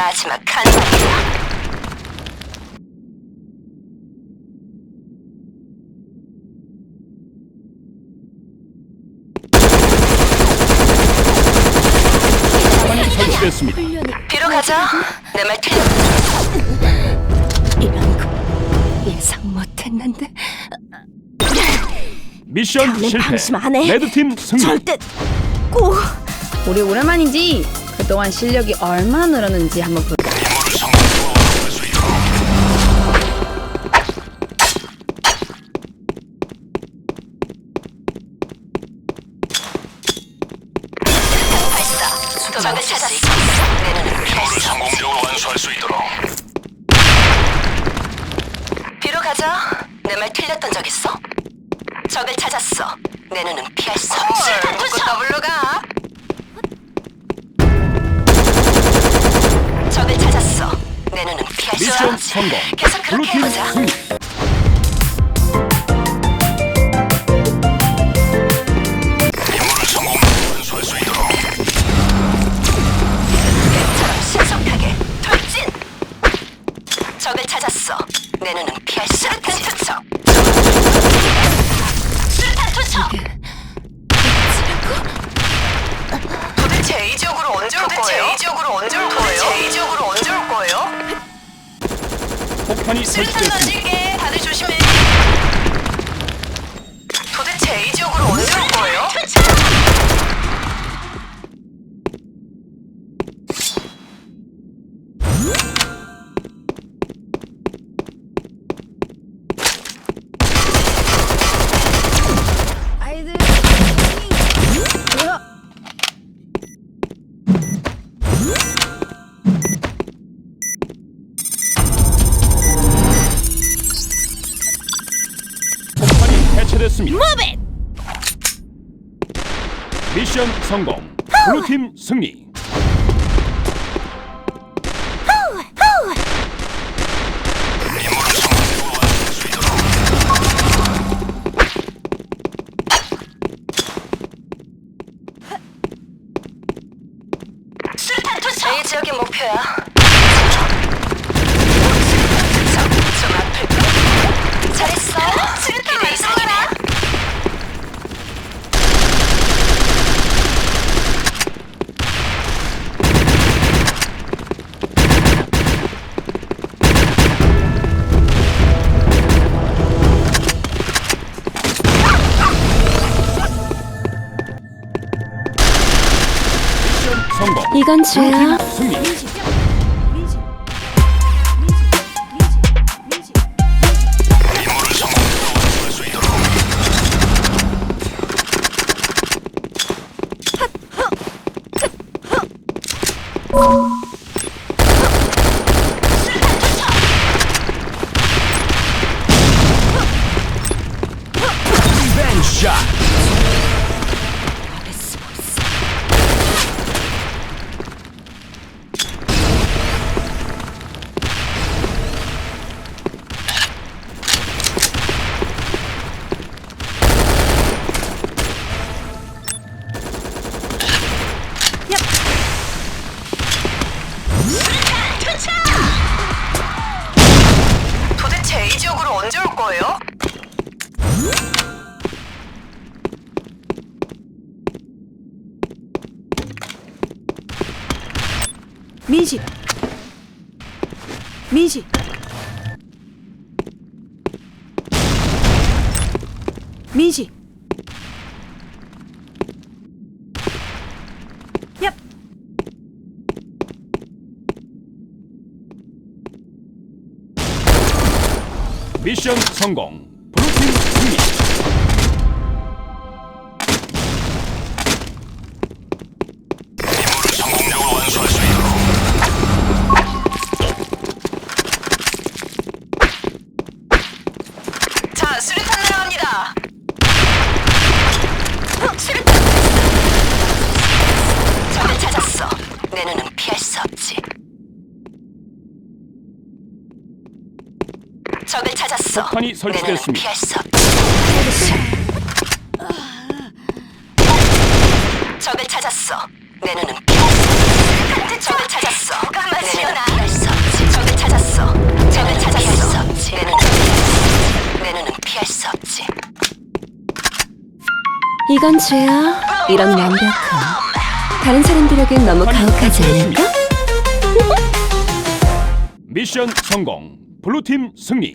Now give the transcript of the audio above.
마지막 한 방이다. 설치됐습니다. 뒤로 가자. 내 말 틀려. 이런 거 예상 못했는데 미션 다음엔 실패. 방심 안 해. 레드팀 승리. 절대 꼭 우리 오랜만이지 그동안 실력이 얼마나 늘었는지 한번 볼까 발사. 적을 찾았어. 내 눈은 피할 수 없지. 성공적으로 완수할 수 있도록 뒤로 가자. 내 말 틀렸던 적 있어? 적을 찾았어. 내 눈은 피할 수 없지. 묶고 더블로 가. 찾았어. 내 눈은 피할 수 미션 없지. 성공. 계속 그렇게 블루팀 해보자. 승리. 임무를 성공적으로 완수할 수 있도록 처럼 신속하게 돌진. 적을 찾았어. 내 눈은 피할 수 없지. 투척. 수류탄 투척. 도대체 이 지역으로 언제 올 거예요? 도대체 이 지역으로 언제 올 거예요? 도대체 이 지역으로 언제 올 거예요? 폭탄이 설치됐습니다. 다들 조심해. 미션 성공. 블루팀 승리. 이 지역이 목표야. 잘했어. 이건 죄야? 승 민식. 민식. 민식. 얍. 미션 성공. 적을 찾았어. 폭탄이 설치됐습니다. 적을 찾았어. 내 눈은 피할 수 적을 찾았어. 가만 시연아. 적을 찾았어. 적을 찾았어. 내 눈은 내 눈은 피할 수 없지. 이건 죄야. 이런 완벽함. 다른 사람들에겐 너무 가혹하지 않은가? 미션 성공. 블루팀 승리.